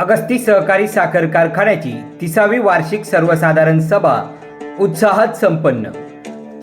अगस्ती सहकारी साखर कारखान्याची तिसावी वार्षिक सर्वसाधारण सभा उत्साहात संपन्न.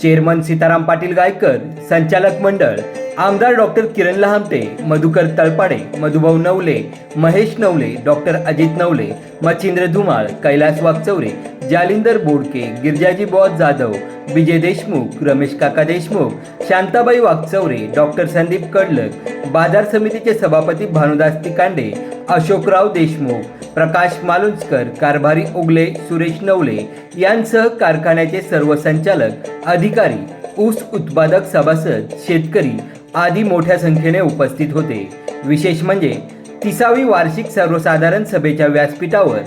चेअरमन सीताराम पाटील गायकर संचालक मंडळ आमदार doctor Kiran Lahamate Madhukar Talpade Madhubhau Navale Mahesh Navale doctor Ajit Navale Machhindra Dhumal Kailas Wagchaure Jalindar Bodke Girjaji boss Jadhav Vijay Deshmukh Ramesh काका देशमुख शांताबाई वागचौरे डॉक्टर संदीप कडलक बाजार समितीचे सभापती भानुदास तिकांडे अशोकराव देशमुख प्रकाश मालुंजकर कारभारी उगले सुरेश नवले यांसह कारखान्याचे सर्व संचालक अधिकारी ऊस उत्पादक सभासद शेतकरी आदी मोठ्या संख्येने उपस्थित होते. विशेष म्हणजे तिसावी वार्षिक सर्वसाधारण सभेच्या व्यासपीठावर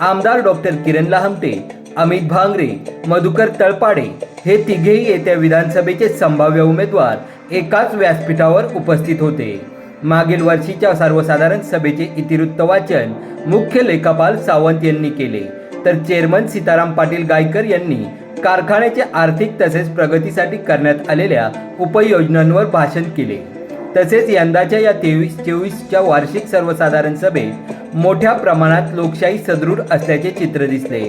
आमदार डॉक्टर किरण लहामटे अमित भांगरे मधुकर तळपाडे हे तिघेही येत्या विधानसभेचे संभाव्य उमेदवार एकाच व्यासपीठावर उपस्थित होते. मागील वर्षीच्या सर्वसाधारण सभेचे इतिवृत्त वाचन मुख्य लेखापाल सावंत यांनी केले. तर चेअरमन सीताराम पाटील गायकर यांनी कारखान्याचे आर्थिक तसेच प्रगतीसाठी करण्यात आलेल्या उपाययोजनांवर भाषण केले. तसेच यंदाच्या या तेवीस चोवीसच्या वार्षिक सर्वसाधारण सभेत मोठ्या प्रमाणात लोकशाही सदृढ असल्याचे चित्र दिसले.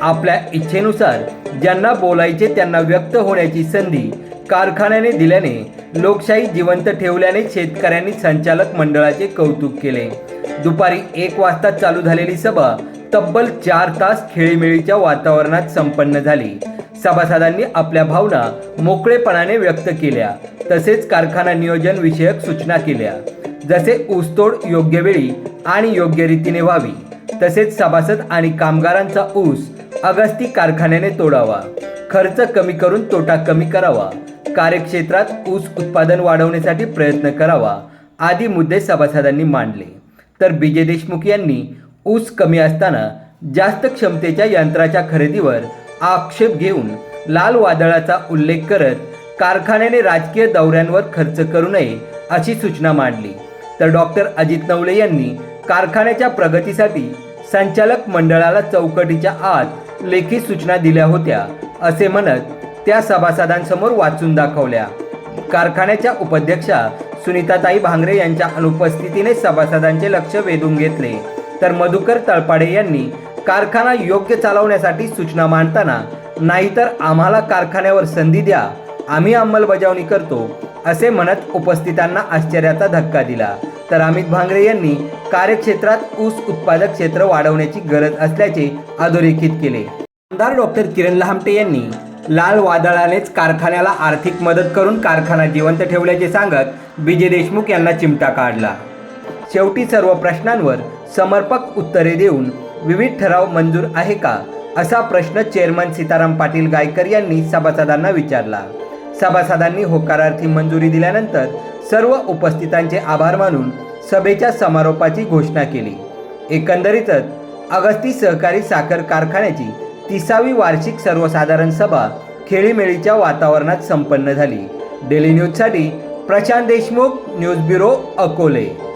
आपल्या इच्छेनुसार ज्यांना बोलायचे त्यांना व्यक्त होण्याची संधी कारखान्याने दिल्याने लोकशाही जिवंत ठेवल्याने शेतकऱ्यांनी संचालक मंडळाचे कौतुक केले. दुपारी एक वाजता चालू झालेली सभा तब्बल चार तास खेळीमेळीच्या वातावरणात संपन्न झाली. सभासदांनी आपल्या भावना मोकळेपणाने व्यक्त केल्या. तसेच कारखाना नियोजन विषयक सूचना केल्या. जसे ऊसतोड योग्य वेळी आणि योग्य रीतीने व्हावी तसेच सभासद आणि कामगारांचा ऊस अगस्ती कारखान्याने तोडावा. खर्च कमी करून तोटा कमी करावा. कार्यक्षेत्रात ऊस उत्पादन वाढवण्यासाठी प्रयत्न करावा आदी मुद्दे सभासदांनी मांडले. तर विजय देशमुख यांनी ऊस कमी असताना जास्त क्षमतेच्या यंत्राच्या खरेदीवर आक्षेप घेऊन लाल वादळाचा उल्लेख करत कारखान्याने राजकीय दौऱ्यांवर खर्च करू नये अशी सूचना मांडली. तर डॉक्टर अजित नवले यांनी कारखान्याच्या प्रगतीसाठी संचालक मंडळाला चौकटीच्या आत लेखी सूचना दिल्या होत्या असे म्हणत त्या सभासदांसमोर वाचून दाखवल्या. कारखान्याच्या उपाध्यक्षा सुनीताताई भांगरे यांच्या अनुपस्थितीने सभासदांचे लक्ष वेधून घेतले. तर मधुकर तळपाडे यांनी कारखाना योग्य चालवण्यासाठी सूचना मांडताना नाहीतर आम्हाला कारखान्यावर संधी द्या आम्ही अंमलबजावणी करतो असे म्हणत उपस्थितांना आश्चर्याचा धक्का दिला. तर अमित भांगरे यांनी कार्यक्षेत्रात ऊस उत्पादक क्षेत्र वाढवण्याची गरज असल्याचे अधोरेखित केले. आमदार डॉक्टर किरण लहामटे यांनी लाल वादळानेच कारखान्याला आर्थिक मदत करून कारखाना जिवंत ठेवल्याचे सांगत विजय देशमुख यांना चिमटा काढला. शेवटी सर्व प्रश्नांवर समर्पक उत्तरे देऊन विविध ठराव मंजूर आहे का? असा प्रश्न चेअरमन सीताराम पाटील गायकर यांनी सभासदांना विचारला. सभासदांनी होकारार्थी मंजुरी दिल्यानंतर सर्व उपस्थितांचे आभार मानून सभेच्या समारोपाची घोषणा केली. एकंदरीतच अगस्ती सहकारी साखर कारखान्याची तिसावी वार्षिक सर्वसाधारण सभा खेळीमेळीच्या वातावरणात संपन्न झाली. डेली न्यूजसाठी प्रशांत देशमुख न्यूज ब्युरो अकोले.